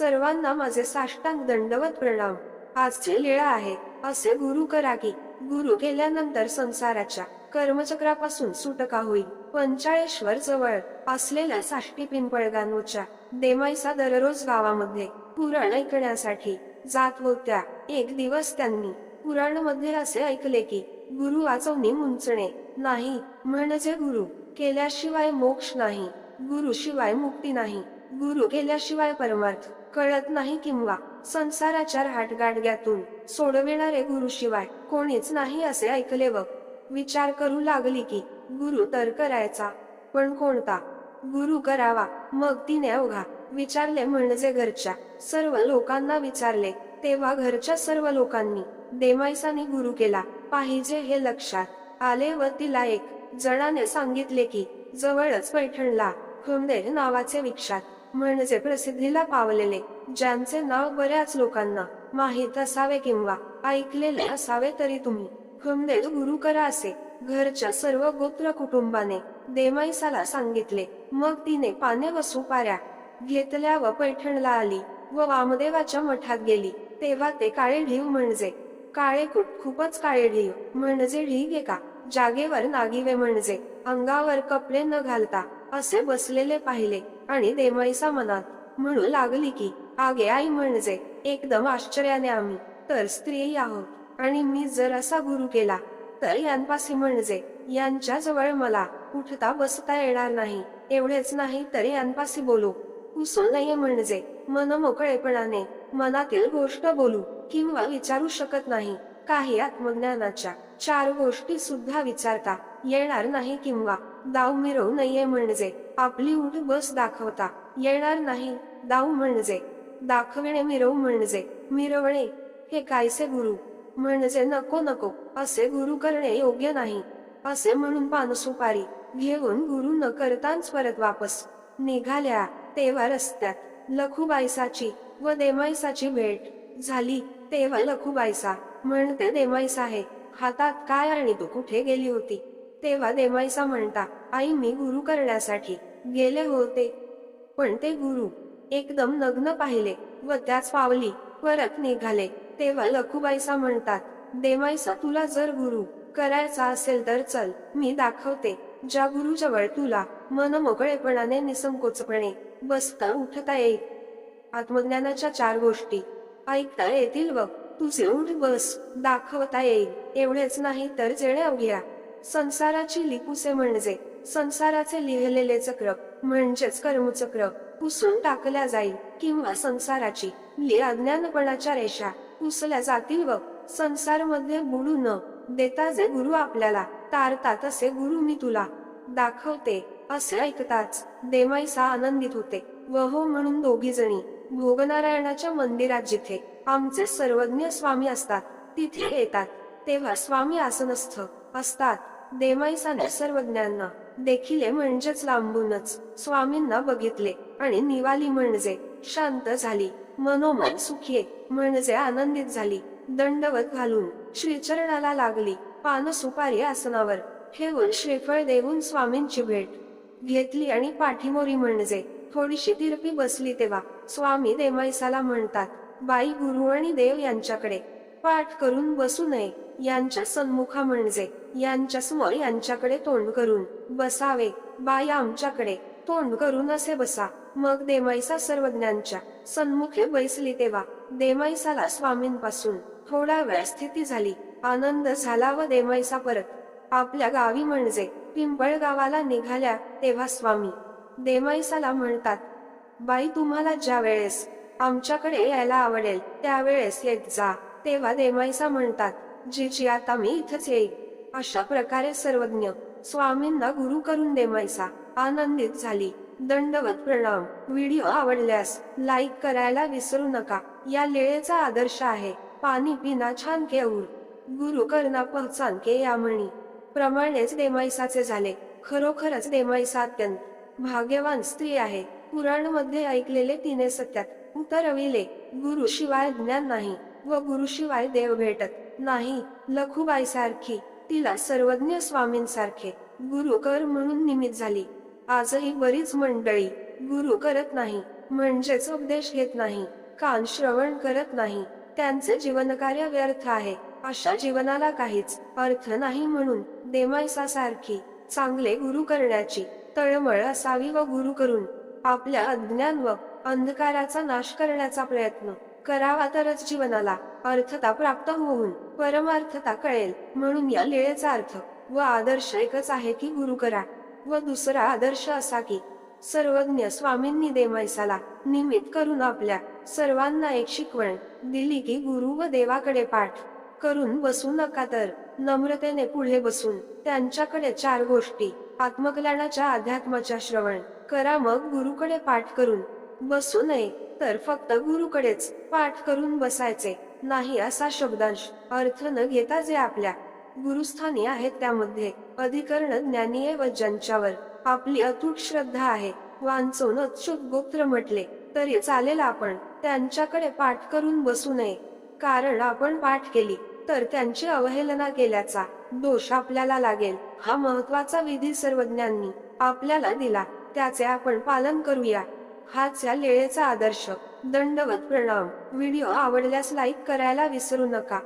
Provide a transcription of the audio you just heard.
सर्वांना माझे साष्टांग दंडवत प्रणाम. आजचे लीळा आहे. असे गुरु करा की गुरु केल्यानंतर संसाराच्या कर्मचक्रापासून सुटका होईल. पंचाळेश्वर जवळ असलेल्या साष्टी पिंपळगानूच्या देमाईसा दररोज गावामध्ये पुराण ऐकण्यासाठी जात होत्या. एक दिवस त्यांनी पुराणमध्ये असे ऐकले की गुरु वाचवणी मुंचणे नाही म्हणजे गुरु केल्याशिवाय मोक्ष नाही. गुरु शिवाय मुक्ती नाही. गुरु केल्याशिवाय परमार्थ कळत नाही किंवा संसाराच्या राहटगाडग्यातून सोडविणारे गुरु शिवाय कोणीच नाही असे ऐकले व विचार करू लागली की गुरु तर करायचा पण कोणता? गुरु करावा. मग तिने अवघा विचारले म्हणजे घरच्या सर्व लोकांना विचारले. तेव्हा घरच्या सर्व लोकांनी देमाईसाने गुरु केला. पाहिजे हे लक्षात आले व तिला एक जणाने सांगितले की जवळच पैठणला खुमदेर नावाचे विक्षात म्हणजे प्रसिद्धीला पावलेले ज्यांचे नाव बऱ्याच लोकांना माहीत असावे किंवा ऐकलेले असावे तरी तुम्ही हुमदेव गुरु करा असे घरच्या सर्व गोत्र कुटुंबाने देमाईसाला सांगितले. मग तिने पाने व सुपाऱ्या घेतल्या व पैठणला आली व वामदेवाच्या मठात गेली. तेव्हा ते काळे ढीव म्हणजे काळे कुट खूपच काळे ढीव म्हणजे ढीग एका जागेवर नागिवे म्हणजे अंगावर कपडे न घालता असे बसलेले पाहिले आणि देमाईसा मनात म्हणू लागली की आगे आई म्हणजे एकदम आश्चर्याने आम्ही. तर स्त्री आहोत आणि मी जर असा गुरु केला तर यांपासी म्हणजे यांच्या जवळ मला उठता बसता येणार नाही. एवढेच नाही तर यांपासी बोलू. पुसून नाहीये म्हणजे मन मोकळेपणाने मनातील गोष्ट बोलू किंवा विचारू शकत नाही. काही आत्मज्ञानाच्या चार गोष्टी सुद्धा विचारता येणार नाही किंवा दाव मिरवू नये म्हणजे. आपली उठ बस दाखवता. येणार नाही दाव म्हणजे. दाखविणे मिरवू म्हणजे. मिरवणे हे कायसे गुरु? म्हणजे नको नको असे गुरु करणे योग्य नाही. असे म्हणून पानसुपारी घेऊन गुरु न करताच परत वापस. निघाल्या तेव्हा रस्त्यात. लखुबाईसाची व देमाईसाची भेट झाली. तेव्हा लखुबाईसा म्हणते देमाईसा आहे हातात काय आणि तू कुठे गेली होती? तेव्हा देमाईसा म्हणता आई मी गुरु करण्यासाठी गेले होते. पण ते गुरु एकदम नग्न पाहिले व त्याच पावली परत निघाले. तेव्हा लखुबाईसा म्हणतात देमाईसा तुला जर गुरु करायचा असेल तर चल मी दाखवते. ज्या गुरुजवळ तुला मन मोकळेपणाने निसंकोचपणे बसता उठता येईल. आत्मज्ञानाच्या चार गोष्टी. ऐकता येतील व तुझे उठ बस दाखवता येईल. एवढेच नाही तर जेणे अवघ्या. संसाराची लिपुसे म्हणजे संसाराचे लिहिलेले चक्र म्हणजेच कर्मचक्र. पुसून टाकल्या जाईल किंवा संसाराची अज्ञानपणाच्या रेषा पुसल्या जातील व संसारमध्ये बुडू न देता जे गुरु आपल्याला तारतात असे गुरु मी तुला दाखवते असे ऐकताच देमाईसा आनंदित होते. व हो म्हणून दोघी जणी भोगनारायणाच्या मंदिरात जिथे आमचे सर्वज्ञ स्वामी असतात तिथे येतात. तेव्हा स्वामी आसनस्थ असतात. देमाईसाने सर्वज्ञांना देखिले म्हणजेच लांबूनच स्वामींना बघितले आणि निवाली म्हणजे शांत झाली. मनोमन सुखी म्हणजे आनंदित झाली. दंडवत घालून श्रीचरणाला लागली. पान सुपारी आसनावर ठेवून श्रीफळ देऊन स्वामींची भेट घेतली आणि पाठीमोरी म्हणजे थोडीशी तिरपी बसली तेव्हा स्वामी देमाईसाला म्हणतात बाई गुरु आणि देव यांच्याकडे पाठ करून बसू नये. यांच्या सन्मुखा म्हणजे यांच्यासमोर यांच्याकडे तोंड करून बसावे. बाई आमच्याकडे तोंड करून असे बसा. मग देमाईसा सर्वज्ञांच्या सन्मुखे बैसली तेव्हा देमाईसाला स्वामींपासून थोडा वेळ स्थिती झाली. आनंद झाला व देमाईसा परत आपल्या गावी म्हणजे पिंपळ गावाला निघाल्या तेव्हा स्वामी देमाईसाला म्हणतात बाई तुम्हाला ज्या वेळेस आमच्याकडे यायला आवडेल त्यावेळेस येत जा. तेव्हा देमायसा म्हणतात जिची आता मी इथंच येईल अशा प्रकारे सर्वज्ञ स्वामींना गुरु करून देमाईसा आनंदित झाली. दंडवत प्रणाम. व्हिडिओ आवडल्यास लाईक करायला विसरू नका. या लेळेचा आदर्श आहे. पाणी पिना छान के उर गुरु करना पहचान के या म्हणी. प्रमाणेच देमाईसाचे झाले. खरोखरच देमाईसा अत्यंत भाग्यवान स्त्री आहे. पुराणमध्ये ऐकलेले तिने सत्यात उतरविले. गुरु शिवाय ज्ञान नाही. व गुरुशिवाय देव भेटत नाही. लखुबाई सारखी तिला सर्वज्ञ स्वामींसारखे गुरुकर म्हणून निमित झाली. आजही बरीच मंडळी गुरु करत नाही म्हणजेच उपदेश घेत नाही कान श्रवण करत नाही. त्यांचे जीवनकार्य व्यर्थ आहे. अशा जीवनाला काहीच अर्थ नाही म्हणून देमायसासारखी चांगले गुरु करण्याची तळमळ असावी व गुरु करून आपल्या अज्ञान व अंधकाराचा नाश करण्याचा प्रयत्न करावा तरच जीवनाला अर्थता प्राप्त होऊन परमार्थता कळेल म्हणून या लेळेचा अर्थ व आदर्श एकच आहे की गुरु करा व दुसरा आदर्श असा की सर्वज्ञ स्वामींनी देमायसाला निमित्त करून आपल्या सर्वांना एक शिकवण दिली की गुरु व देवाकडे पाठ करून बसू नका तर नम्रतेने पुढे बसून त्यांच्याकडे चार गोष्टी आत्मकल्याणाच्या अध्यात्माच्या श्रवण करा मग गुरुकडे पाठ करून बसू नये तर फक्त गुरुकडेच पाठ करून बसायचे नाही असा शब्दांश अर्थ न घेता जे आपल्या गुरुस्थानी आहेत त्यामध्ये अधिकरण ज्ञानीय व ज्यांच्यावर आपली अतूट श्रद्धा आहे वांचून अच्युत गोत्र म्हटले तरी चालेल आपण त्यांच्याकडे पाठ करून बसू नये. कारण आपण पाठ केली तर त्यांची अवहेलना केल्याचा दोष आपल्याला लागेल. हा महत्त्वाचा विधी सर्वज्ञांनी आपल्याला दिला त्याचे आपण पालन करूया. हाच या लेळेचा आदर्श दंडवत प्रणाम. व्हिडिओ आवडल्यास लाईक करायला विसरू नका.